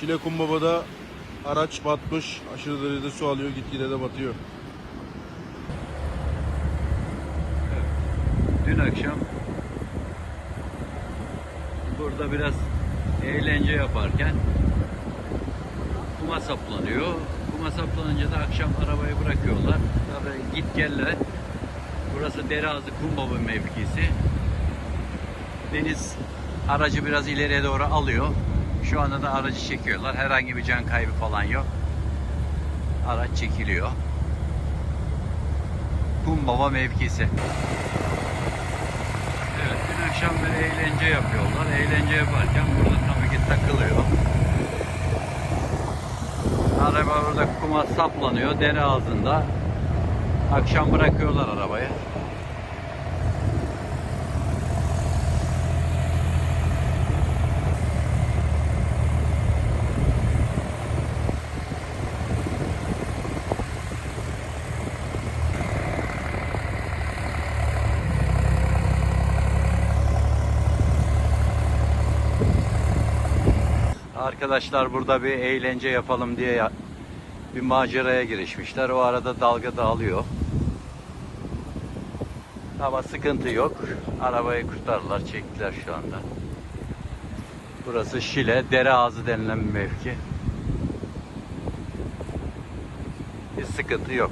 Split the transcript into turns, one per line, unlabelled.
Şile Kumbaba'da araç batmış. Aşırı derecede su alıyor. Gitgide de batıyor.
Dün akşam burada biraz eğlence yaparken kuma saplanıyor. Kuma saplanınca da akşam arabayı bırakıyorlar. Tabii git gelle. Burası Dereazı Kumbaba mevkisi. Deniz aracı biraz ileriye doğru alıyor. Şu anda da aracı çekiyorlar. Herhangi bir can kaybı falan yok. Araç çekiliyor. Kumbaba mevkisi. Evet, dün akşam bir eğlence yapıyorlar. Eğlence yaparken burada tabii ki takılıyor. Araba burada kuma saplanıyor, dere ağzında. Akşam bırakıyorlar arabayı. Arkadaşlar burada bir eğlence yapalım diye bir maceraya girişmişler. O arada dalga dağılıyor. Ama sıkıntı yok. Arabayı kurtardılar, çektiler şu anda. Burası Şile, dere ağzı denilen bir mevki. Bir sıkıntı yok.